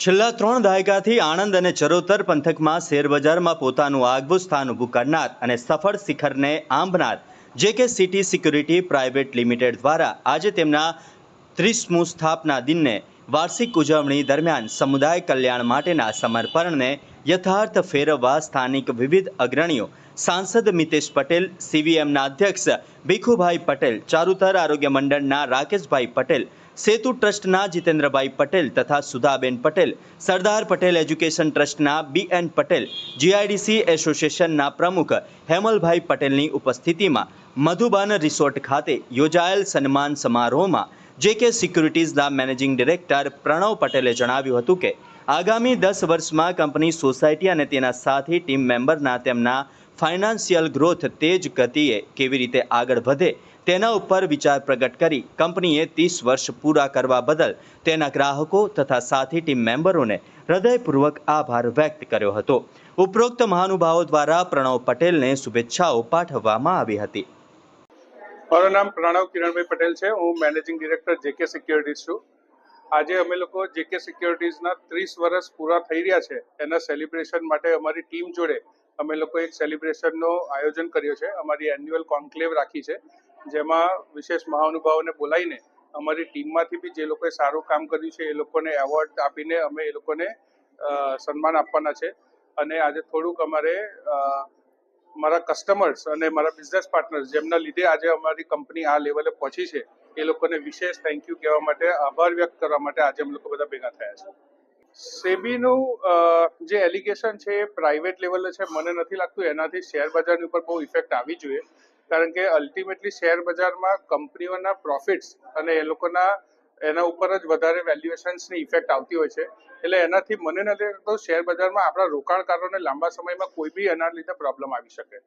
છેલ્લા ત્રણ દાયકાથી આણંદ અને ચરોતર પંથકમાં શેરબજારમાં પોતાનું આગવું સ્થાન ઊભું કરનાર અને સફળ શિખરને આંબનાર જે કે સિટી સિક્યુરિટી પ્રાઇવેટ લિમિટેડ દ્વારા આજે તેમના ત્રીસમું સ્થાપના દિનને વાર્ષિક ઉજવણી દરમિયાન સમુદાય કલ્યાણ માટેના સમર્પણને યથાર્થ ફેરવવા સ્થાનિક વિવિધ અગ્રણીઓ, સાંસદ મિતેશ પટેલ સીવીએમના અધ્યક્ષ ભીખુભાઈ પટેલ, ચારુતર આરોગ્ય મંડળના રાકેશભાઈ પટેલ, સેતુ ટ્રસ્ટના જીતેન્દ્રભાઈ પટેલ તથા સુધાબેન પટેલ, સરદાર પટેલ એજ્યુકેશન ટ્રસ્ટના બી એન પટેલ જીઆઈડીસી એસોસિએશનના પ્રમુખ હેમલભાઈ પટેલની ઉપસ્થિતિમાં મધુબન રિસોર્ટ ખાતે યોજાયેલ સન્માન સમારોહમાં જે કે સિક્યુરિટીઝના મેનેજિંગ ડિરેક્ટર પ્રણવ પટેલે જણાવ્યું હતું કે આગામી દસ વર્ષમાં કંપની સોસાયટી અને તેના સાથી ટીમ મેમ્બરના તેમના ફાઇનાન્શિયલ ગ્રોથ તેજ ગતિએ કેવી રીતે આગળ વધે તેના ઉપર વિચાર પ્રગટ કરી કંપનીએ ત્રીસ વર્ષ પૂરા કરવા બદલ તેના ગ્રાહકો તથા સાથી ટીમ મેમ્બરોને હૃદયપૂર્વક આભાર વ્યક્ત કર્યો હતો. ઉપરોક્ત મહાનુભાવો દ્વારા પ્રણવ પટેલને શુભેચ્છાઓ પાઠવવામાં આવી હતી. મારું નામ પ્રણવ કિરણભાઈ પટેલ છે. હું મેનેજિંગ ડિરેક્ટર જેકે સિક્યોરિટીઝ છું. આજે અમે લોકો જેકે સિક્યોરિટીઝના ત્રીસ વર્ષ પૂરા થઈ રહ્યા છે એના સેલિબ્રેશન માટે અમારી ટીમ જોડે અમે લોકો એક સેલિબ્રેશનનો આયોજન કર્યો છે. અમારી એન્યુઅલ કોન્ક્લેવ રાખી છે. જેમાં વિશેષ મહાનુભાવોને બોલાવીને અમારી ટીમમાંથી બી જે લોકોએ સારું કામ કર્યું છે એ લોકોને એવોર્ડ આપીને અમે એ લોકોને સન્માન આપવાના છે. અને આજે થોડુંક અમારે મારા કસ્ટમર્સ અને મારા બિઝનેસ પાર્ટનર્સ જેમના લીધે આજે અમારી કંપની આ લેવલે પહોંચી છે એ લોકોને વિશેષ થેન્ક યુ કહેવા માટે આભાર વ્યક્ત કરવા માટે આજે અમે લોકો બધા ભેગા થયા છે. સેબીનું જે એલિગેશન છે એ પ્રાઇવેટ લેવલે છે. મને નથી લાગતું એનાથી શેર બજારની ઉપર બહુ ઇફેક્ટ આવી જોઈએ. કારણ કે અલ્ટિમેટલી શેર બજારમાં કંપનીઓના પ્રોફિટ્સ અને એ લોકોના, એના ઉપર જ વધારે વેલ્યુએશન્સની ઇફેક્ટ આવતી હોય છે. એટલે એનાથી મને નથી લાગતું શેર બજારમાં આપણા રોકાણકારોને લાંબા સમયમાં કોઈ બી એના લીધે પ્રોબ્લેમ આવી શકે.